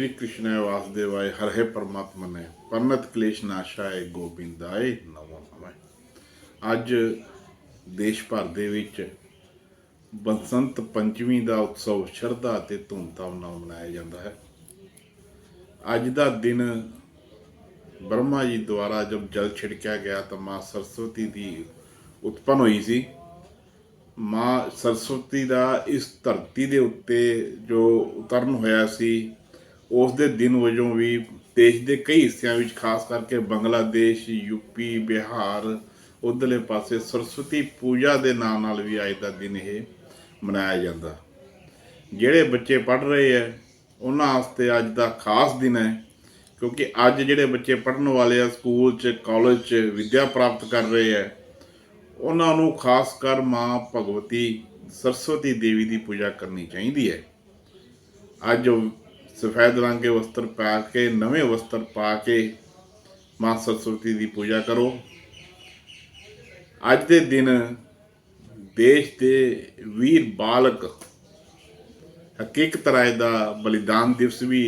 ਸ਼੍ਰੀ ਕ੍ਰਿਸ਼ਨ ਵਾਸੁਦੇਵਾਏ, ਹਰ ਹੈ ਪਰਮਾਤਮਾ ਨੇ। ਪਰਨਤ ਕਲੇਸ਼ ਨਾਸ਼ਾਏ ਗੋਬਿੰਦਾਏ ਨਮੋ ਨਮः ਅੱਜ ਦੇਸ਼ ਭਰ ਦੇ ਵਿੱਚ ਬਸੰਤ ਪੰਚਮੀ ਦਾ ਉਤਸਵ ਸ਼ਰਧਾ ਅਤੇ ਧੂਮਧਾਮ ਨਾਲ ਮਨਾਇਆ ਜਾਂਦਾ ਹੈ। ਅੱਜ ਦਾ ਦਿਨ ਬ੍ਰਹਮਾ ਜੀ ਦੁਆਰਾ ਜਦ ਜਲ ਛਿੜਕਿਆ ਗਿਆ ਤਾਂ ਮਾਂ ਸਰਸਵਤੀ ਦੀ ਉਤਪਨ ਹੋਈ ਸੀ। ਮਾਂ ਸਰਸਵਤੀ ਦਾ ਇਸ ਧਰਤੀ ਦੇ ਉੱਤੇ ਜੋ ਉਤਰਨ ਹੋਇਆ ਸੀ ਉਸ ਦੇ ਦਿਨ ਵਜੋਂ ਵੀ ਦੇਸ਼ ਦੇ ਕਈ ਹਿੱਸਿਆਂ ਵਿੱਚ, ਖਾਸ ਕਰਕੇ ਬੰਗਲਾਦੇਸ਼ ਯੂਪੀ ਬਿਹਾਰ, ਉਧਰਲੇ ਪਾਸੇ ਸਰਸਵਤੀ ਪੂਜਾ ਦੇ ਨਾਂ ਨਾਲ ਵੀ ਅੱਜ ਦਾ ਦਿਨ ਇਹ ਮਨਾਇਆ ਜਾਂਦਾ। ਜਿਹੜੇ ਬੱਚੇ ਪੜ੍ਹ ਰਹੇ ਹੈ, ਉਹਨਾਂ ਵਾਸਤੇ ਅੱਜ ਦਾ ਖਾਸ ਦਿਨ ਹੈ, ਕਿਉਂਕਿ ਅੱਜ ਜਿਹੜੇ ਬੱਚੇ ਪੜ੍ਹਨ ਵਾਲੇ ਆ, ਸਕੂਲ 'ਚ, ਕਾਲਜ 'ਚ ਵਿੱਦਿਆ ਪ੍ਰਾਪਤ ਕਰ ਰਹੇ ਹੈ, ਉਹਨਾਂ ਨੂੰ ਖਾਸ ਕਰ ਮਾਂ ਭਗਵਤੀ ਸਰਸਵਤੀ ਦੇਵੀ ਦੀ ਪੂਜਾ ਕਰਨੀ ਚਾਹੀਦੀ ਹੈ। ਅੱਜ ਸਫੈਦ ਰੰਗ ਦੇ ਵਸਤਰ ਪਾ ਕੇ, ਨਵੇਂ ਵਸਤਰ ਪਾ ਕੇ ਮਾਂ ਸਰਸਵਤੀ ਦੀ ਪੂਜਾ ਕਰੋ। ਅੱਜ ਦੇ ਦਿਨ ਦੇਸ਼ ਦੇ ਵੀਰ ਬਾਲਕ ਹਕੀਕਤ ਰਾਏ ਦਾ ਬਲੀਦਾਨ ਦਿਵਸ ਵੀ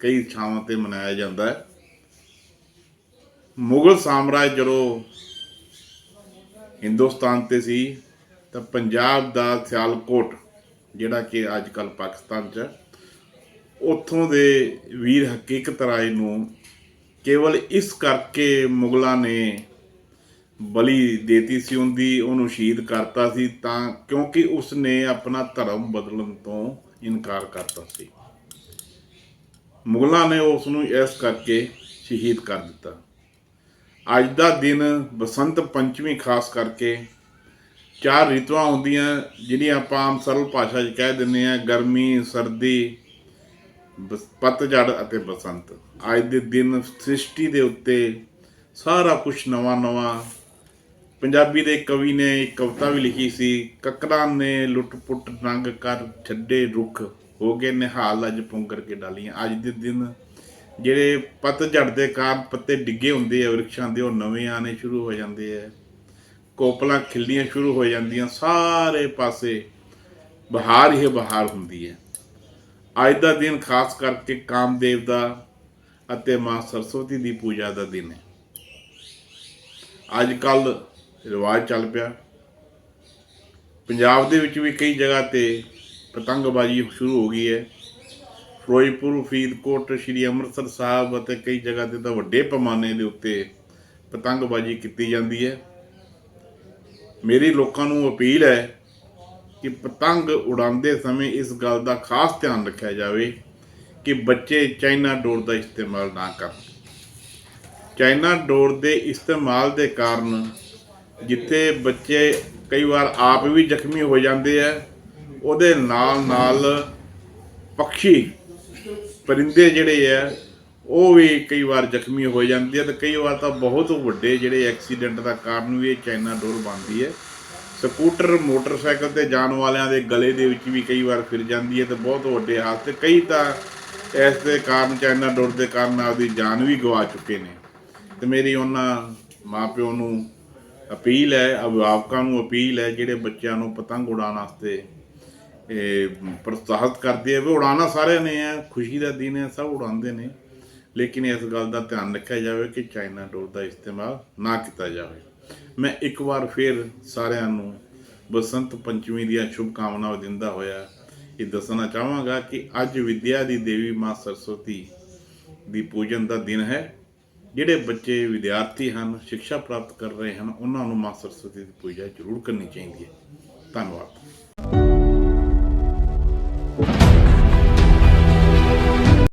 ਕਈ ਥਾਵਾਂ ਤੇ ਮਨਾਇਆ ਜਾਂਦਾ ਹੈ। ਮੁਗਲ ਸਾਮਰਾਜ ਜਦੋਂ ਹਿੰਦੁਸਤਾਨ ਤੇ ਸੀ, ਤਾਂ ਪੰਜਾਬ ਦਾ ਸਿਆਲਕੋਟ, ਜਿਹੜਾ ਕਿ ਅੱਜ ਕੱਲ ਪਾਕਿਸਤਾਨ 'ਚ ਉੱਥੋਂ ਦੇ ਵੀਰ ਹਕੀਕਤ ਰਾਏ ਨੂੰ ਕੇਵਲ ਇਸ ਕਰਕੇ ਮੁਗਲਾਂ ਨੇ ਬਲੀ ਦੇਤੀ ਸੀ, ਉਹਦੀ, ਉਹਨੂੰ ਸ਼ਹੀਦ ਕਰਤਾ ਸੀ, ਤਾਂ ਕਿਉਂਕਿ ਉਸਨੇ ਆਪਣਾ ਧਰਮ ਬਦਲਣ ਤੋਂ ਇਨਕਾਰ ਕਰਤਾ ਸੀ। ਮੁਗਲਾਂ ਨੇ ਉਸ ਨੂੰ ਇਸ ਕਰਕੇ ਸ਼ਹੀਦ ਕਰ ਦਿੱਤਾ। ਅੱਜ ਦਾ ਦਿਨ ਬਸੰਤ ਪੰਚਮੀ ਖਾਸ ਕਰਕੇ ਚਾਰ ਰਿਤੂਆਂ ਹੁੰਦੀਆਂ ਜਿਹੜੀਆਂ ਆਪਾਂ ਆਮ ਸਰਲ ਭਾਸ਼ਾ 'ਚ ਕਹਿ ਦਿੰਦੇ ਆ ਗਰਮੀ, ਸਰਦੀ ਪਤਝੜ ਅਤੇ ਬਸੰਤ। ਅੱਜ ਦੇ ਦਿਨ ਸ੍ਰਿਸ਼ਟੀ ਦੇ ਉੱਤੇ ਸਾਰਾ ਕੁਝ ਨਵਾਂ ਨਵਾਂ ਪੰਜਾਬੀ ਦੇ ਕਵੀ ਨੇ ਇੱਕ ਕਵਿਤਾ ਵੀ ਲਿਖੀ ਸੀ ਕਕਰਾਂ ਨੇ ਲੁੱਟ-ਪੁੱਟ ਰੰਗ ਕਰ ਛੱਡੇ ਰੁੱਖ, ਹੋ ਗਏ ਨਿਹਾਲ ਅੱਜ ਪੁੰਗਰ ਕੇ ਡਾਲੀਆਂ। ਅੱਜ ਦੇ ਦਿਨ ਜਿਹੜੇ ਪਤਝੜ ਦੇ ਕਾਰਨ ਪੱਤੇ ਡਿੱਗੇ ਹੁੰਦੇ ਆ ਵ੍ਰਿਕਸ਼ਾਂ ਦੇ, ਉਹ ਨਵੇਂ ਆਣੇ ਸ਼ੁਰੂ ਹੋ ਜਾਂਦੇ ਆ। ਕੋਪਲਾਂ ਖਿਲਣੀਆਂ ਸ਼ੁਰੂ ਹੋ ਜਾਂਦੀਆਂ, ਸਾਰੇ ਪਾਸੇ ਬਹਾਰ ਹੀ ਬਹਾਰ ਹੁੰਦੀ ਹੈ। ਅੱਜ ਦਾ ਦਿਨ ਖਾਸ ਕਰਕੇ ਕਾਮਦੇਵ ਦਾ ਅਤੇ ਮਾਂ ਸਰਸਵਤੀ ਦੀ ਪੂਜਾ ਦਾ ਦਿਨ ਹੈ। ਅੱਜ ਕੱਲ ਰਿਵਾਜ ਚੱਲ ਪਿਆ। ਪੰਜਾਬ ਦੇ ਵਿੱਚ ਵੀ ਕਈ ਜਗ੍ਹਾ ਤੇ ਪਤੰਗਬਾਜ਼ੀ ਸ਼ੁਰੂ ਹੋ ਗਈ ਹੈ। ਫਿਰੋਜ਼ਪੁਰ, ਫਰੀਦਕੋਟ, ਸ਼੍ਰੀ ਅੰਮ੍ਰਿਤਸਰ ਸਾਹਿਬ ਅਤੇ ਕਈ ਜਗ੍ਹਾ ਤੇ ਤਾਂ ਵੱਡੇ ਪੈਮਾਨੇ ਦੇ ਉੱਤੇ ਪਤੰਗਬਾਜ਼ੀ ਕੀਤੀ ਜਾਂਦੀ ਹੈ। ਮੇਰੀ ਲੋਕਾਂ ਨੂੰ ਅਪੀਲ ਹੈ ਕਿ ਪਤੰਗ ਉਡਾਉਂਦੇ ਸਮੇਂ ਇਸ ਗੱਲ ਦਾ ਖਾਸ ਧਿਆਨ ਰੱਖਿਆ ਜਾਵੇ ਕਿ ਬੱਚੇ ਚਾਈਨਾ ਡੋਰ ਦਾ ਇਸਤੇਮਾਲ ਨਾ ਕਰਨ। ਚਾਈਨਾ ਡੋਰ ਦੇ ਇਸਤੇਮਾਲ ਦੇ ਕਾਰਨ ਜਿੱਥੇ ਬੱਚੇ ਕਈ ਵਾਰ ਆਪ ਵੀ ਜ਼ਖਮੀ ਹੋ ਜਾਂਦੇ ਆ, ਉਹਦੇ ਨਾਲ ਨਾਲ ਪੱਖੀ, ਪਰਿੰਦੇ ਜਿਹੜੇ ਆ, ਉਹ ਵੀ ਕਈ ਵਾਰ ਜ਼ਖਮੀ ਹੋ ਜਾਂਦੇ ਆ ਤੇ ਕਈ ਵਾਰ ਤਾਂ ਬਹੁਤ ਵੱਡੇ ਜਿਹੜੇ ਐਕਸੀਡੈਂਟ ਦਾ ਕਾਰਨ ਵੀ ਇਹ ਚਾਈਨਾ ਡੋਰ ਬਣਦੀ ਹੈ। ਸਕੂਟਰ, ਮੋਟਰਸਾਈਕਲ ਤੇ ਜਾਣ ਵਾਲਿਆਂ ਦੇ ਗਲੇ ਦੇ ਵਿੱਚ ਵੀ ਕਈ ਵਾਰ ਫਿਰ ਜਾਂਦੀ ਹੈ ਤੇ ਬਹੁਤ ਵੱਡੇ ਹਾਦਸੇ, ਕਈ ਤਾਂ ਇਸ ਦੇ ਕਾਰਨ ਚਾਈਨਾ ਡੋਰ ਦੇ ਕਾਰਨ ਆਪਦੀ ਜਾਨ ਵੀ ਗਵਾ ਚੁੱਕੇ ਨੇ। ਤੇ ਮੇਰੀ ਉਹਨਾਂ ਮਾਪਿਓ ਨੂੰ ਅਪੀਲ ਹੈ, ਅਭਿਭਾਵਕਾਂ ਨੂੰ ਅਪੀਲ ਹੈ, ਜਿਹੜੇ ਬੱਚਿਆਂ ਨੂੰ ਪਤੰਗ ਉਡਾਉਣ ਵਾਸਤੇ ਇਹ ਪ੍ਰੋਤਸਾਹਿਤ ਕਰਦੇ ਆ। ਵੀ ਉਡਾਉਣਾ ਸਾਰਿਆਂ ਨੇ ਹੈ ਖੁਸ਼ੀ ਦਾ ਦਿਨ ਹੈ ਸਭ ਉਡਾਉਂਦੇ ਨੇ। ਲੇਕਿਨ ਇਸ ਗੱਲ ਦਾ ਧਿਆਨ ਰੱਖਿਆ ਜਾਵੇ ਕਿ ਚਾਈਨਾ ਡੋਰ ਦਾ ਇਸਤੇਮਾਲ ਨਾ ਕੀਤਾ ਜਾਵੇ। ਮੈਂ ਇੱਕ ਵਾਰ ਫਿਰ ਸਾਰਿਆਂ ਨੂੰ ਬਸੰਤ ਪੰਚਮੀ ਦੀਆਂ ਸ਼ੁਭ ਕਾਮਨਾਵਾਂ ਦਿੰਦਾ ਹੋਇਆ ਇਹ ਦੱਸਣਾ ਚਾਹਾਂਗਾ ਕਿ ਅੱਜ ਵਿਦਿਆ ਦੀ ਦੇਵੀ ਮਾਂ ਸਰਸਵਤੀ ਦੀ ਪੂਜਨ ਦਾ ਦਿਨ ਹੈ। ਜਿਹੜੇ ਬੱਚੇ ਵਿਦਿਆਰਥੀ ਹਨ, ਸਿੱਖਿਆ ਪ੍ਰਾਪਤ ਕਰ ਰਹੇ ਹਨ, ਉਹਨਾਂ ਨੂੰ ਮਾਂ ਸਰਸਵਤੀ ਦੀ ਪੂਜਾ ਜ਼ਰੂਰ ਕਰਨੀ ਚਾਹੀਦੀ ਹੈ। ਧੰਨਵਾਦ।